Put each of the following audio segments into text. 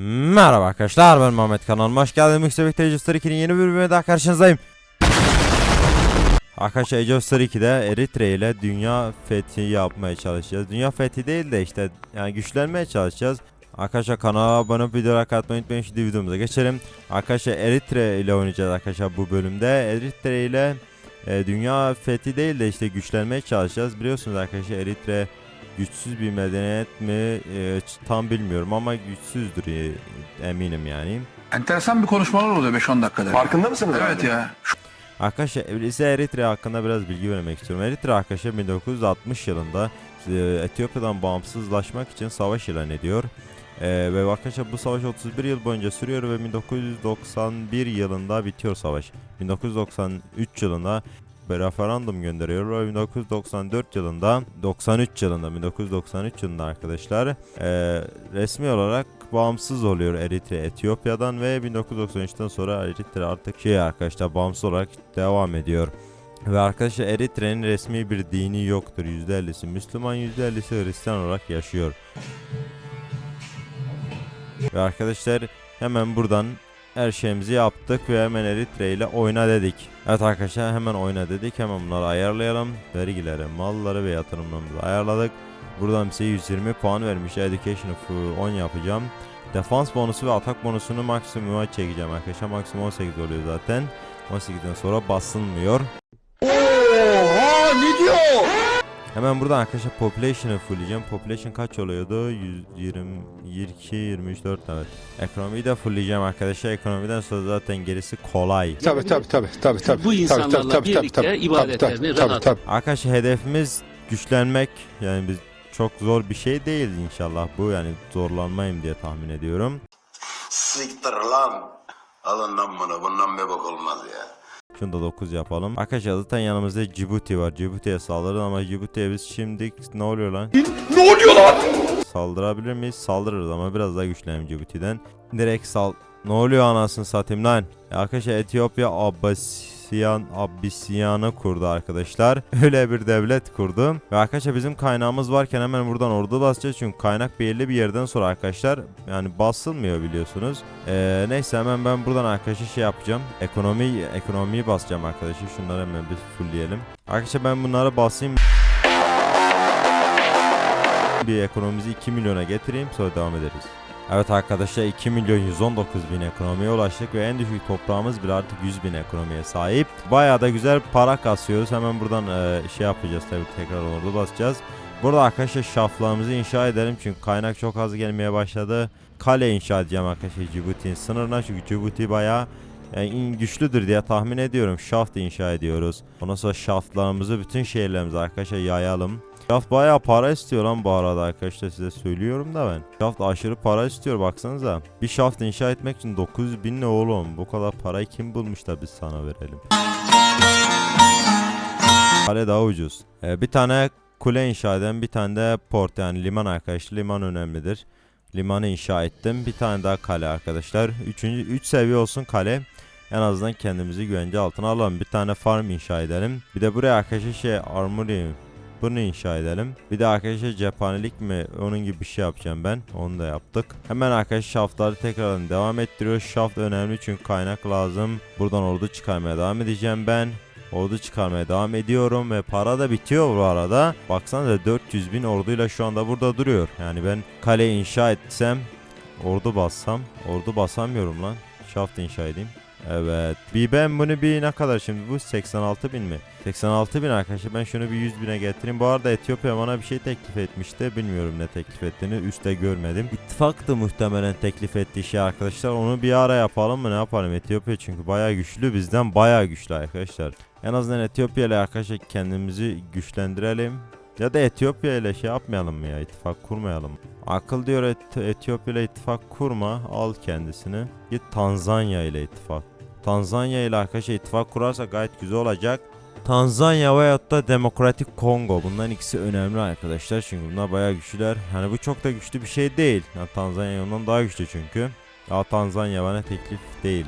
Merhaba arkadaşlar ben Mehmet kanalıma hoş geldiniz. Mixer Tecrüsler 2'nin yeni bir bölümüne daha karşınızdayım. Arkadaşlar Age of Star 2'de Eritre ile dünya fethi yapmaya çalışacağız. Dünya fethi değil de işte yani güçlenmeye çalışacağız. Arkadaşlar kanala abone olup videoya like atmayı unutmayın. Şimdi videomuza geçelim. Arkadaşlar Eritre ile oynayacağız arkadaşlar bu bölümde. Eritre ile e, dünya fethi değil de işte güçlenmeye çalışacağız. Biliyorsunuz arkadaşlar Eritre güçsüz bir medeniyet mi e, tam bilmiyorum ama güçsüzdür e, eminim yani. Enteresan bir konuşmalar oluyor 5-10 dakikada. Farkında mısınız? Evet abi? ya. Arkadaşlar size Eritre hakkında biraz bilgi vermek istiyorum. Eritre arkadaşlar 1960 yılında e, Etiyopya'dan bağımsızlaşmak için savaş ilan ediyor. E, ve arkadaşlar bu savaş 31 yıl boyunca sürüyor ve 1991 yılında bitiyor savaş. 1993 yılında bir referandum gönderiyor ve 1994 yılında 93 yılında 1993 yılında arkadaşlar e, resmi olarak bağımsız oluyor Eritre Etiyopya'dan ve 1993'ten sonra Eritre artık şey arkadaşlar bağımsız olarak devam ediyor. Ve arkadaşlar Eritre'nin resmi bir dini yoktur. %50'si Müslüman, %50'si Hristiyan olarak yaşıyor. Ve arkadaşlar hemen buradan her şeyimizi yaptık ve hemen Eritre ile oyna dedik. Evet arkadaşlar hemen oyna dedik. Hemen bunları ayarlayalım. Vergileri, malları ve yatırımlarımızı ayarladık. Buradan bize 120 puan vermiş. Education of 10 yapacağım. Defans bonusu ve atak bonusunu maksimuma çekeceğim arkadaşlar. Maksimum 18 oluyor zaten. 18'den sonra basılmıyor. Oha ne diyor? Hemen buradan arkadaşlar population'ı fullleyeceğim. Population kaç oluyordu? 120, 22, 23, 4 evet. Ekonomiyi de fullleyeceğim arkadaşlar. Ekonomiden sonra zaten gerisi kolay. Tabii tabii tabii tabii tabii. Bu insanlarla tabii, tabii, birlikte tabii, ibadetlerini tabii, rahat- tabii, tabii. Arkadaşlar hedefimiz güçlenmek. Yani biz çok zor bir şey değil inşallah bu. Yani zorlanmayayım diye tahmin ediyorum. Siktir lan. Alın lan bunu. Bundan bir bok olmaz ya. Şunu da 9 yapalım. Arkadaşlar zaten yanımızda Djibouti var. Djibouti'ye saldırın ama Djibouti'ye biz şimdi ne oluyor lan? Ne oluyor lan? Saldırabilir miyiz? Saldırırız ama biraz daha güçlenelim Djibouti'den. Direkt sal... Ne oluyor anasını satayım lan? Ya Arkadaşlar Etiyopya Abbasiyan Abbasiyan'ı kurdu arkadaşlar. Öyle bir devlet kurdu. Ve arkadaşlar bizim kaynağımız varken hemen buradan ordu basacağız. Çünkü kaynak belli bir yerden sonra arkadaşlar yani basılmıyor biliyorsunuz. Ee, neyse hemen ben buradan arkadaşlar şey yapacağım. Ekonomi ekonomiyi basacağım arkadaşlar. Şunları hemen bir fullleyelim. Arkadaşlar ben bunları basayım. Bir ekonomimizi 2 milyona getireyim sonra devam ederiz. Evet arkadaşlar 2 milyon 119 bin ekonomiye ulaştık ve en düşük toprağımız bile artık 100 bin ekonomiye sahip. Bayağı da güzel para kasıyoruz. Hemen buradan e, şey yapacağız tabii tekrar orada basacağız. Burada arkadaşlar şaflarımızı inşa edelim çünkü kaynak çok az gelmeye başladı. Kale inşa edeceğim arkadaşlar Cibuti'nin sınırına çünkü Cibuti bayağı yani güçlüdür diye tahmin ediyorum. Şaft inşa ediyoruz. Ondan sonra şaftlarımızı bütün şehirlerimize arkadaşlar yayalım. Shaft bayağı para istiyor lan bu arada arkadaşlar size söylüyorum da ben. Shaft aşırı para istiyor baksanıza. Bir shaft inşa etmek için 900 bin ne oğlum? Bu kadar parayı kim bulmuş da biz sana verelim. Kale daha ucuz. Ee, bir tane kule inşa eden bir tane de port yani liman arkadaşlar. Liman önemlidir. Limanı inşa ettim. Bir tane daha kale arkadaşlar. Üçüncü, üç seviye olsun kale. En azından kendimizi güvence altına alalım. Bir tane farm inşa edelim. Bir de buraya arkadaşlar şey armory bunu inşa edelim. Bir de arkadaşlar cephanelik mi onun gibi bir şey yapacağım ben. Onu da yaptık. Hemen arkadaşlar şaftları tekrardan devam ettiriyoruz. Şaft önemli çünkü kaynak lazım. Buradan ordu çıkarmaya devam edeceğim ben. Ordu çıkarmaya devam ediyorum ve para da bitiyor bu arada. Baksanıza 400 bin orduyla şu anda burada duruyor. Yani ben kale inşa etsem ordu bassam ordu basamıyorum lan. Şaft inşa edeyim. Evet. Bir ben bunu bir ne kadar şimdi bu 86 bin mi? 86 bin arkadaşlar ben şunu bir 100 bine getireyim. Bu arada Etiyopya bana bir şey teklif etmişti. Bilmiyorum ne teklif ettiğini üstte görmedim. İttifaktı muhtemelen teklif ettiği şey arkadaşlar. Onu bir ara yapalım mı ne yapalım Etiyopya çünkü bayağı güçlü bizden bayağı güçlü arkadaşlar. En azından Etiyopya ile arkadaşlar kendimizi güçlendirelim. Ya da Etiyopya ile şey yapmayalım mı ya ittifak kurmayalım. Akıl diyor Et- Etiyopya ile ittifak kurma al kendisini. Git Tanzanya ile ittifak. Tanzanya ile arkadaşlar ittifak kurarsa gayet güzel olacak. Tanzanya veyahut da Demokratik Kongo. Bunların ikisi önemli arkadaşlar. Çünkü bunlar bayağı güçlüler. Yani bu çok da güçlü bir şey değil. Yani Tanzanya ondan daha güçlü çünkü. Ya Tanzanya bana teklif değil.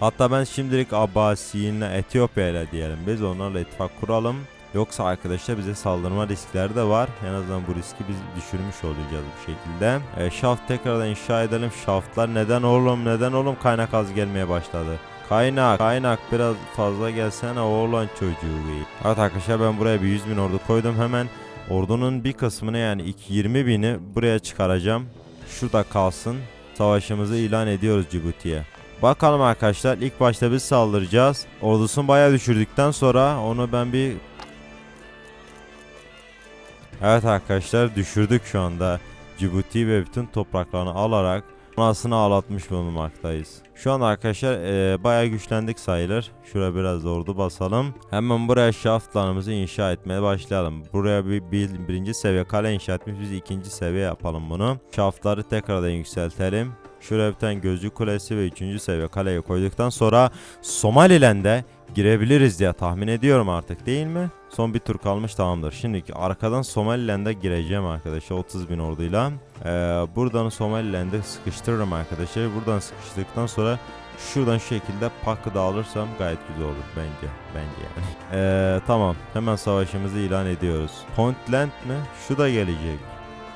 Hatta ben şimdilik Abbasi'yle Etiyopya ile diyelim. Biz onlarla ittifak kuralım. Yoksa arkadaşlar bize saldırma riskleri de var. En azından bu riski biz düşürmüş olacağız bu şekilde. E, şaft tekrardan inşa edelim. Şaftlar neden oğlum neden oğlum kaynak az gelmeye başladı. Kaynak kaynak biraz fazla gelsene oğlan çocuğu. Evet arkadaşlar ben buraya bir 100 bin ordu koydum. Hemen ordunun bir kısmını yani iki- 20 bini buraya çıkaracağım. Şurada kalsın. Savaşımızı ilan ediyoruz Cibuti'ye. Bakalım arkadaşlar ilk başta biz saldıracağız. Ordusunu bayağı düşürdükten sonra onu ben bir Evet arkadaşlar düşürdük şu anda. Cibuti ve bütün topraklarını alarak anasını ağlatmış bulunmaktayız. Şu an arkadaşlar e, bayağı güçlendik sayılır. Şuraya biraz da ordu basalım. Hemen buraya şaftlarımızı inşa etmeye başlayalım. Buraya bir, bir birinci seviye kale inşa etmiş. Biz ikinci seviye yapalım bunu. Şaftları tekrardan yükseltelim. Şuraya bir tane gözcü kulesi ve üçüncü seviye kaleyi koyduktan sonra Somaliland'e girebiliriz diye tahmin ediyorum artık değil mi? Son bir tur kalmış tamamdır. Şimdi arkadan Somaliland'e gireceğim arkadaşlar 30 bin orduyla. Ee, buradan Somaliland'e sıkıştırırım arkadaşlar. Buradan sıkıştıktan sonra şuradan şu şekilde pakı da alırsam gayet güzel olur bence. Bence yani. Ee, tamam hemen savaşımızı ilan ediyoruz. Pontland mi? Şu da gelecek.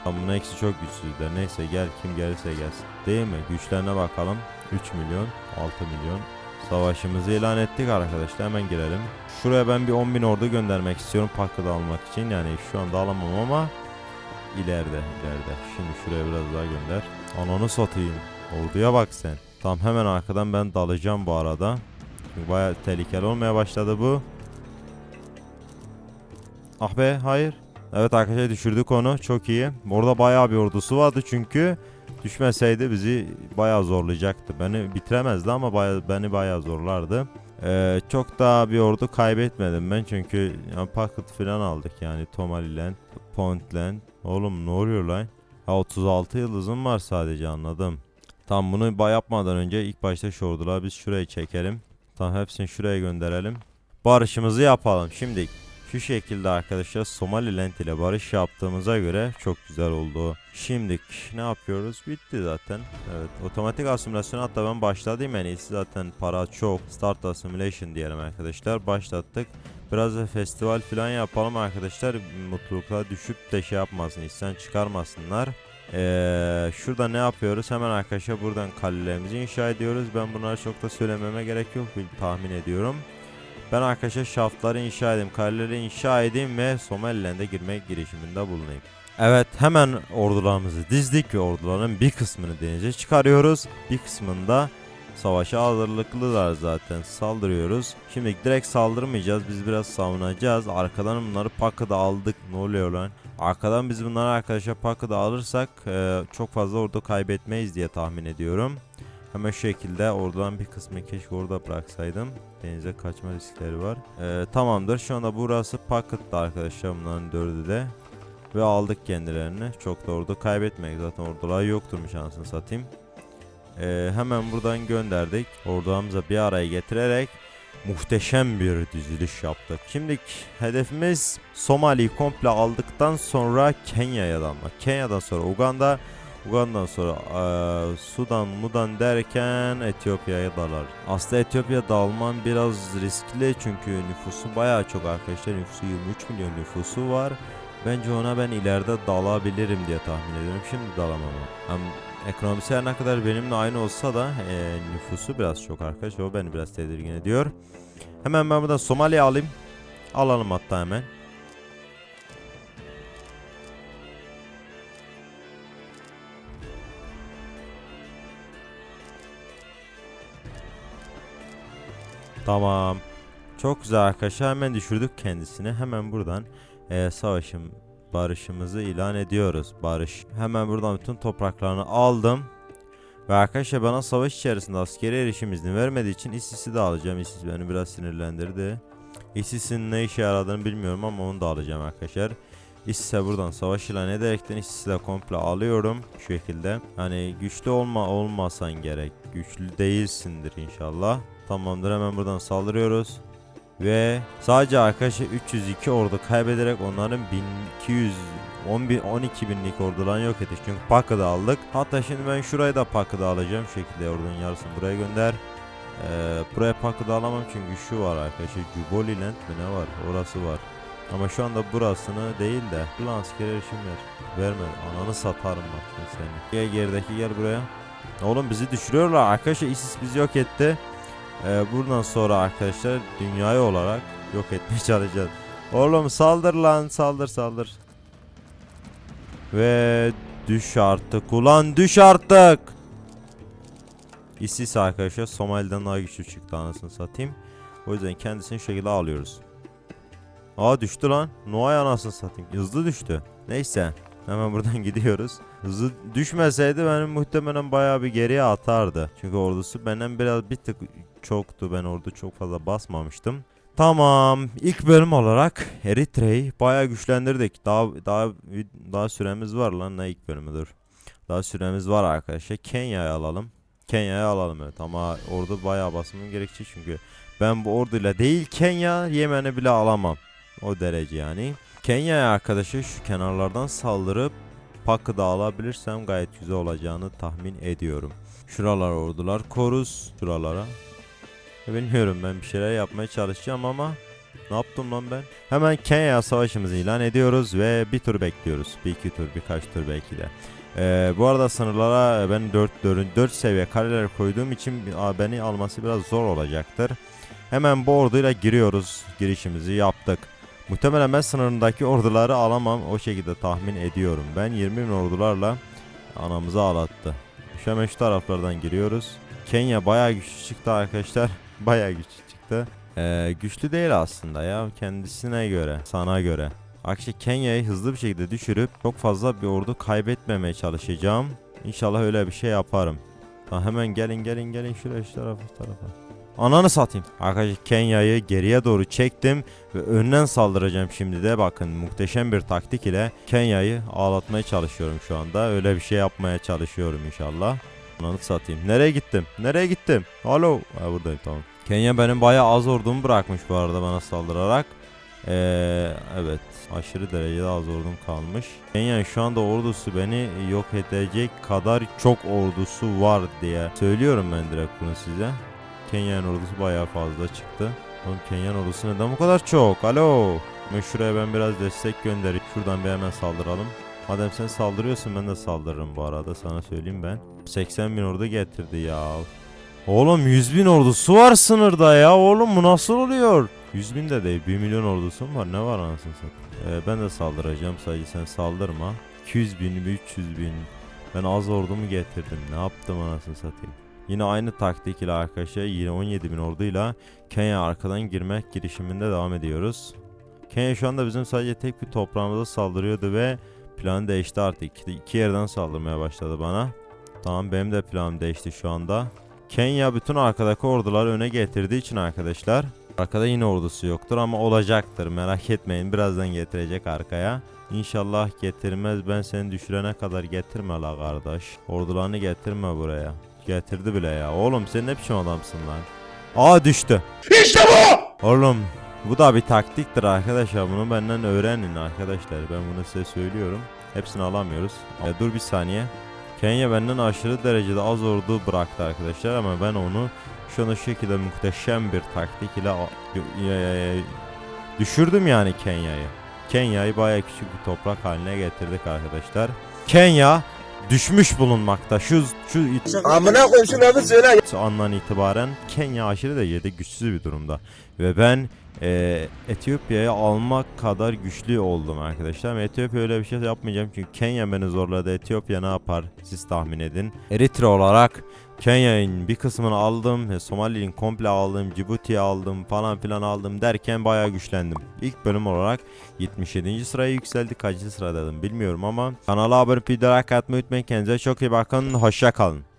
Tamam bunun eksi çok güçsüzler. Neyse gel kim gelirse gelsin. Değil mi? Güçlerine bakalım. 3 milyon, 6 milyon. Savaşımızı ilan ettik arkadaşlar. Hemen girelim. Şuraya ben bir 10 bin ordu göndermek istiyorum pakı da almak için. Yani şu anda alamam ama ileride ileride. Şimdi şuraya biraz daha gönder. Ananı satayım. Orduya bak sen. Tamam hemen arkadan ben dalacağım bu arada. Çünkü bayağı tehlikeli olmaya başladı bu. Ah be hayır. Evet arkadaşlar düşürdük onu. Çok iyi. Orada bayağı bir ordusu vardı çünkü düşmeseydi bizi bayağı zorlayacaktı. Beni bitiremezdi ama bayağı, beni bayağı zorlardı. Ee, çok daha bir ordu kaybetmedim ben çünkü yani Pocket falan aldık yani Tomaliland, Pontland. Oğlum ne oluyor lan? Ha 36 yıldızım var sadece anladım. Tam bunu yapmadan önce ilk başta şu orduları biz şuraya çekelim. Tam hepsini şuraya gönderelim. Barışımızı yapalım. Şimdi şu şekilde arkadaşlar Somaliland ile barış yaptığımıza göre çok güzel oldu. Şimdi ne yapıyoruz? Bitti zaten. Evet otomatik asimilasyon hatta ben başladım iyisi zaten para çok. Start assimilation diyelim arkadaşlar. Başlattık. Biraz da festival falan yapalım arkadaşlar. Mutlulukla düşüp de şey yapmasın, isyan çıkarmasınlar. Ee, şurada ne yapıyoruz? Hemen arkadaşlar buradan kalelerimizi inşa ediyoruz. Ben bunları çok da söylememe gerek yok. Tahmin ediyorum. Ben arkadaşlar şaftları inşa edeyim, kaleleri inşa edeyim ve Somaliland'e girmek girişiminde bulunayım. Evet hemen ordularımızı dizdik ve orduların bir kısmını denize çıkarıyoruz. Bir kısmında savaşa hazırlıklılar zaten saldırıyoruz. Şimdi direkt saldırmayacağız biz biraz savunacağız. Arkadan bunları pakıda aldık ne oluyor lan? Arkadan biz bunları arkadaşlar pakıda alırsak e, çok fazla ordu kaybetmeyiz diye tahmin ediyorum. Hemen şu şekilde oradan bir kısmı keşke orada bıraksaydım. Denize kaçma riskleri var. Ee, tamamdır. Şu anda burası Pocket'ta arkadaşlar bunların dördü de. Ve aldık kendilerini. Çok da orada kaybetmedik. Zaten ordular yoktur şansını satayım. Ee, hemen buradan gönderdik. Ordularımıza bir araya getirerek muhteşem bir diziliş yaptık. Şimdi hedefimiz Somali'yi komple aldıktan sonra Kenya'ya dalmak. Kenya'dan sonra Uganda, Uganda'dan sonra eee, Sudan, Mudan derken Etiyopya'ya dalar. Aslında Etiyopya dalman biraz riskli çünkü nüfusu bayağı çok arkadaşlar. Nüfusu 23 milyon nüfusu var. Bence ona ben ileride dalabilirim diye tahmin ediyorum. Şimdi dalamam ama. Hem ekonomisi her ne kadar benimle aynı olsa da eee, nüfusu biraz çok arkadaşlar. O beni biraz tedirgin ediyor. Hemen ben buradan Somali'ye alayım. Alalım hatta hemen. Tamam. Çok güzel arkadaşlar. Hemen düşürdük kendisini. Hemen buradan eee, savaşım barışımızı ilan ediyoruz. Barış. Hemen buradan bütün topraklarını aldım. Ve arkadaşlar bana savaş içerisinde askeri erişim izni vermediği için ISIS'i de alacağım. ISIS beni biraz sinirlendirdi. ISIS'in ne işe yaradığını bilmiyorum ama onu da alacağım arkadaşlar. ISIS'e buradan savaş ilan ederekten ISIS'i de komple alıyorum şu şekilde. Hani güçlü olma olmasan gerek. Güçlü değilsindir inşallah. Tamamdır hemen buradan saldırıyoruz. Ve sadece arkadaşlar 302 ordu kaybederek onların 1200 11 12 binlik ordularını yok ettik. Çünkü Pakı'da aldık. Hatta şimdi ben şurayı da Pakı'da alacağım. Şu şekilde ordunun yarısını buraya gönder. Ee, buraya Pakı'da alamam çünkü şu var arkadaşlar. Jubilant mi ne var? Orası var. Ama şu anda burasını değil de bu askere erişim ver. Verme. Ananı satarım bak seni. Gel gerideki gel buraya. Oğlum bizi düşürüyorlar. Arkadaşlar ISIS bizi yok etti. Ee, buradan sonra arkadaşlar dünyayı olarak yok etmeye çalışacağız. Oğlum saldır lan saldır saldır. Ve düş artık ulan düş artık. ISIS arkadaşlar Somali'den daha güçlü çıktı anasını satayım. O yüzden kendisini şekilde alıyoruz. Aa düştü lan. Noay anasını satayım. Hızlı düştü. Neyse. Hemen buradan gidiyoruz. Hızlı düşmeseydi benim muhtemelen bayağı bir geriye atardı. Çünkü ordusu benden biraz bir tık çoktu. Ben orada çok fazla basmamıştım. Tamam. İlk bölüm olarak Eritre'yi bayağı güçlendirdik. Daha daha daha süremiz var lan ne ilk bölümüdür. Daha süremiz var arkadaşlar. Kenya'yı alalım. Kenya'yı alalım evet ama orada bayağı basmam gerekecek çünkü ben bu orduyla değil Kenya Yemen'i bile alamam. O derece yani. Kenya'ya arkadaşı şu kenarlardan saldırıp Pak'ı da alabilirsem gayet güzel olacağını tahmin ediyorum. Şuralar ordular koruz şuralara. Bilmiyorum ben bir şeyler yapmaya çalışacağım ama ne yaptım lan ben? Hemen Kenya savaşımızı ilan ediyoruz ve bir tur bekliyoruz. Bir iki tur birkaç tur belki de. Ee, bu arada sınırlara ben 4, 4, 4 seviye kaleler koyduğum için beni alması biraz zor olacaktır. Hemen bu orduyla giriyoruz. Girişimizi yaptık. Muhtemelen ben sınırındaki orduları alamam. O şekilde tahmin ediyorum. Ben 20 bin ordularla anamızı ağlattı. Hemen şu taraflardan giriyoruz. Kenya bayağı güçlü çıktı arkadaşlar. bayağı güçlü çıktı. Ee, güçlü değil aslında ya kendisine göre, sana göre. Akşi Kenya'yı hızlı bir şekilde düşürüp çok fazla bir ordu kaybetmemeye çalışacağım. İnşallah öyle bir şey yaparım. Tamam hemen gelin gelin gelin şuraya şu tarafa şu tarafa. Ananı satayım. Arkadaşlar Kenya'yı geriye doğru çektim ve önden saldıracağım şimdi de bakın muhteşem bir taktik ile Kenya'yı ağlatmaya çalışıyorum şu anda. Öyle bir şey yapmaya çalışıyorum inşallah. Ananı satayım. Nereye gittim? Nereye gittim? Alo. Ha, buradayım tamam. Kenya benim bayağı az ordumu bırakmış bu arada bana saldırarak. Ee, evet aşırı derecede az ordum kalmış. Kenya şu anda ordusu beni yok edecek kadar çok ordusu var diye söylüyorum ben direkt bunu size. Kenya'nın ordusu bayağı fazla çıktı. Oğlum Kenya'nın ordusu neden bu kadar çok? Alo. Şuraya ben biraz destek gönderip şuradan bir hemen saldıralım. Madem sen saldırıyorsun ben de saldırırım bu arada sana söyleyeyim ben. 80 bin ordu getirdi ya. Oğlum 100 bin ordusu var sınırda ya oğlum bu nasıl oluyor? 100 bin de değil 1 milyon ordusu mu var ne var anasını satayım. Ee, ben de saldıracağım sadece sen saldırma. 200 bin 300 bin. Ben az ordumu getirdim ne yaptım anasını satayım. Yine aynı taktik ile arkadaşlar yine 17 bin orduyla Kenya arkadan girmek girişiminde devam ediyoruz. Kenya şu anda bizim sadece tek bir toprağımıza saldırıyordu ve planı değişti artık. İki, yerden saldırmaya başladı bana. Tamam benim de planım değişti şu anda. Kenya bütün arkadaki orduları öne getirdiği için arkadaşlar arkada yine ordusu yoktur ama olacaktır merak etmeyin birazdan getirecek arkaya. İnşallah getirmez ben seni düşürene kadar getirme la kardeş. Ordularını getirme buraya. Getirdi bile ya. Oğlum sen ne biçim adamsın lan? Aa düştü. İşte bu! Oğlum bu da bir taktiktir arkadaşlar. Bunu benden öğrenin arkadaşlar. Ben bunu size söylüyorum. Hepsini alamıyoruz. E, dur bir saniye. Kenya benden aşırı derecede az ordu bıraktı arkadaşlar ama ben onu şu an şu şekilde muhteşem bir taktik ile düşürdüm yani Kenya'yı. Kenya'yı bayağı küçük bir toprak haline getirdik arkadaşlar. Kenya düşmüş bulunmakta. Şu şu Amına koyayım şu lafı söyle. andan itibaren Kenya aşırı derecede güçsüz bir durumda. Ve ben eee Etiyopya'yı almak kadar güçlü oldum arkadaşlar. Etiyopya öyle bir şey yapmayacağım çünkü Kenya beni zorladı. Etiyopya ne yapar siz tahmin edin. Eritre olarak Kenya'nın bir kısmını aldım. Somali'nin komple aldım. Cibuti'yi aldım falan filan aldım derken bayağı güçlendim. İlk bölüm olarak 77. sıraya yükseldik. Kaçıncı sıradaydım bilmiyorum ama kanala abone olmayı like atmayı unutmayın. Kendinize çok iyi bakın. Hoşça kalın.